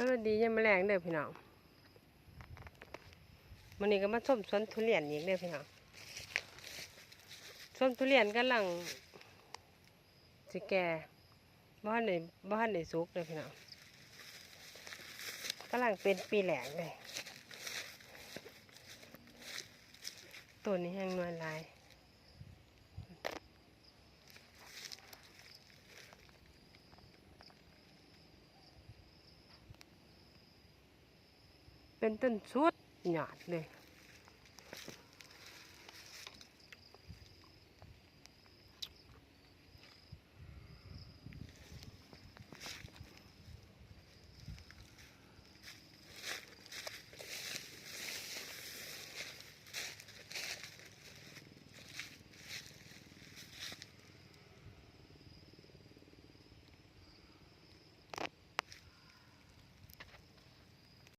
สวัสดียังมาแรงเด้อพี่น้องวันนี้ก็มาส้มสวนทุเรียนอีกเด้อพี่น้องส้มทุเรียนกำลังสิแก่บ้านในบ้านในสุกเด้อพี่น้องกำลังเป็นปีแหลงเลยตัวนี้แห้งนวลลาย เป็นต้นสุดหยาดเลย